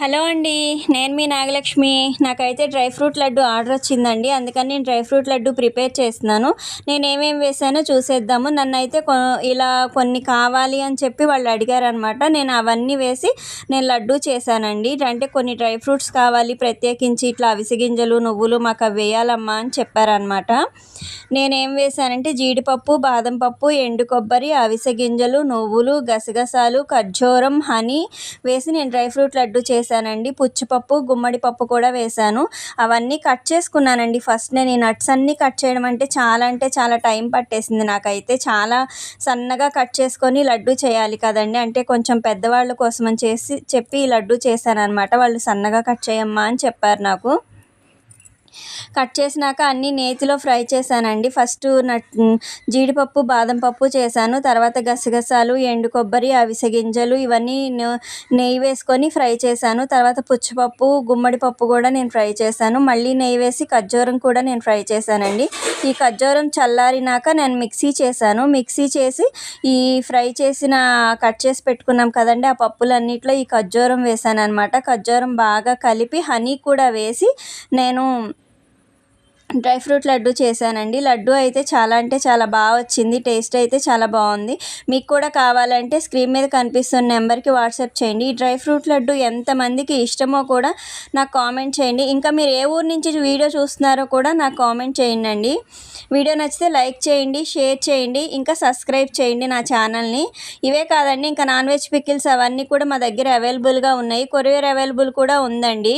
Hello అండి నేను మీ నాగలక్ష్మి. నాకైతే డ్రై ఫ్రూట్ లడ్డు ఆర్డర్ వచ్చిందండి. అందుకని నేను డ్రై ఫ్రూట్ లడ్డు ప్రిపేర్ చేస్తున్నాను. నేను ఏమేమి వేసానో చూసేద్దాము. నన్ను అయితే ఇలా కొన్ని కావాలి అని చెప్పి వాళ్ళు అడిగారనమాట నేను అవన్నీ వేసి నేను లడ్డు చేశానండి. అంటే కొన్ని డ్రై ఫ్రూట్స్ కావాలి ప్రత్యేకించి ఇట్లా అవిసె గింజలు నువ్వులు మాకు అవి వేయాలమ్మా అని చెప్పారనమాట నేనేం వేసానంటే జీడిపప్పు బాదం పప్పు ఎండు కొబ్బరి అవిసె గింజలు నువ్వులు గసగసాలు ఖర్జూరం హనీ వేసి నేను డ్రై ఫ్రూట్ లడ్డు చేశాను. వేసానండి పుచ్చిపప్పు గుమ్మడి పప్పు కూడా వేసాను అవన్నీ కట్ చేసుకున్నానండి. ఫస్ట్ నేను ఈ నట్స్ అన్నీ కట్ చేయడం అంటే చాలా అంటే చాలా టైం పట్టేసింది నాకైతే. చాలా సన్నగా కట్ చేసుకొని లడ్డు చేయాలి కదండి. అంటే కొంచెం పెద్దవాళ్ళ కోసం అని చేసి చెప్పి లడ్డు చేశాను అనమాట వాళ్ళు సన్నగా కట్ చేయమ్మా అని చెప్పారు నాకు. కట్ చేసినాక అన్నీ నేతిలో ఫ్రై చేశానండి. ఫస్ట్ నట్ జీడిపప్పు బాదం పప్పు చేశాను. తర్వాత గసగసాలు ఎండు కొబ్బరి అవిసె గింజలు ఇవన్నీ నెయ్యి వేసుకొని ఫ్రై చేశాను. తర్వాత పుచ్చిపప్పు గుమ్మడి పప్పు కూడా నేను ఫ్రై చేశాను. మళ్ళీ నెయ్యి వేసి ఖర్జూరం కూడా నేను ఫ్రై చేశానండి. ఈ ఖర్జూరం చల్లారినాక నేను మిక్సీ చేశాను. మిక్సీ చేసి ఈ ఫ్రై చేసిన కట్ చేసి పెట్టుకున్నాం కదండి ఆ పప్పులన్నిట్లో ఈ ఖర్జూరం వేసాను అనమాట ఖర్జూరం బాగా కలిపి హనీ కూడా వేసి నేను డ్రై ఫ్రూట్ లడ్డు చేశానండి. లడ్డు అయితే చాలా అంటే చాలా బాగా వచ్చింది. టేస్ట్ అయితే చాలా బాగుంది. మీకు కూడా కావాలంటే స్క్రీన్ మీద కనిపిస్తున్న నెంబర్కి వాట్సాప్ చేయండి. ఈ డ్రై ఫ్రూట్ లడ్డు ఎంతమందికి ఇష్టమో కూడా నాకు కామెంట్ చేయండి. ఇంకా మీరు ఏ ఊరు నుంచి వీడియో చూస్తున్నారో కూడా నాకు కామెంట్ చేయండి వీడియో నచ్చితే లైక్ చేయండి షేర్ చేయండి ఇంకా సబ్స్క్రైబ్ చేయండి నా ఛానల్ని. ఇవే కాదండి ఇంకా నాన్ వెజ్ పికిల్స్ అవన్నీ కూడా మా దగ్గర అవైలబుల్గా ఉన్నాయి. కొరియర్ అవైలబుల్ కూడా ఉందండి.